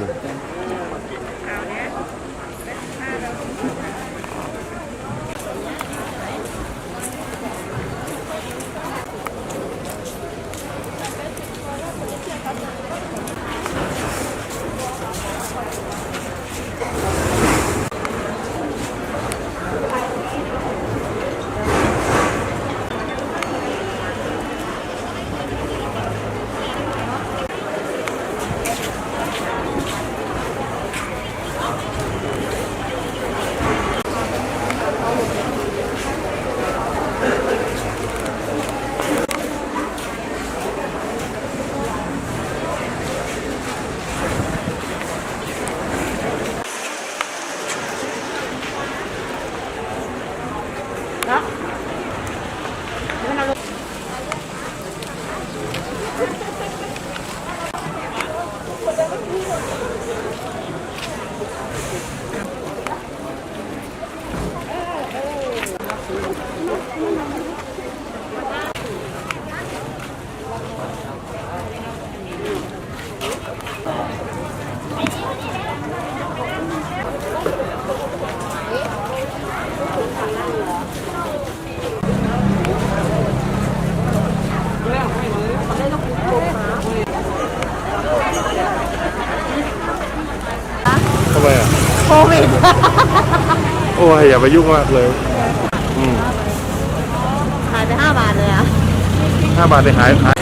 ล วิด โอ้ยอย่าไปยุ่งมากเลยอืมขายไปห้าบาทเลยอะ ห้าบาทได้หายหาย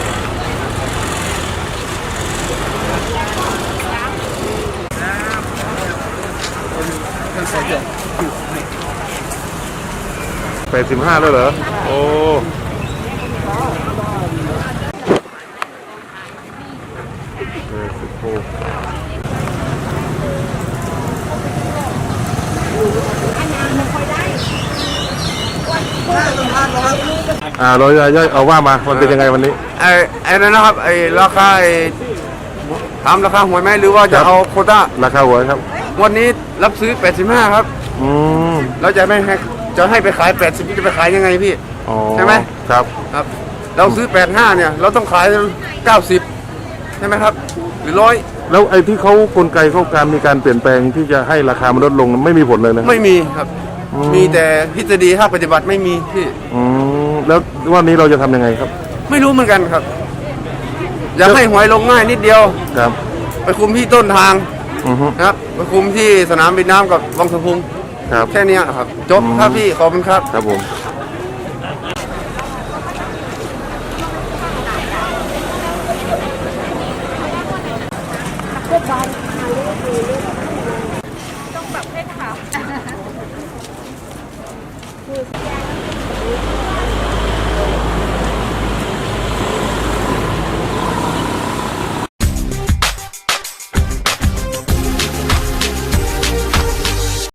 แปดสิบห้าแล้วเหรอ โอ้แปดสิบหก อ่าเราจะย่อยเอาว่ามามันเป็นยังไงวันนี้ ไอ้ไอ้นั่นนะครับไอ้ราคาไอ้ถามราคาหวยไหมหรือว่าคจะรับเอาโควต้าราคาหัวยครับ วันนี้รับซื้อ 85 ครับอืมเราจะไม่ให้จะให้ไปขาย 80พี่จะไปขายยังไงพี่อ๋อใช่ไหมครับครับ เราซื้อ 85 เนี่ย เราต้องขาย 90 ใช่ไหมครับ หรือร้อยแล้วไอ้ที่เขากลไกเขาการมีการเปลี่ยนแปลงที่จะให้ราคามันลดลงไม่มีผลเลยนะไม่มีครับอื มมีแต่ทฤษฎีภาคปฏิบัติไม่มีพี่ อืมแล้ววันนี้เราจะทำยังไงครับ ไม่รู้เหมือนกันครับ อยากให้หวยลงง่ายนิดเดียว ครับ ไปคุมที่ต้นทางอือฮึนะครับ ไปคุมที่สนามบินน้ำกับวังสะพุงครับ แค่เนี้ยครับ จบครับพี่ขอบคุณครับ ครับผม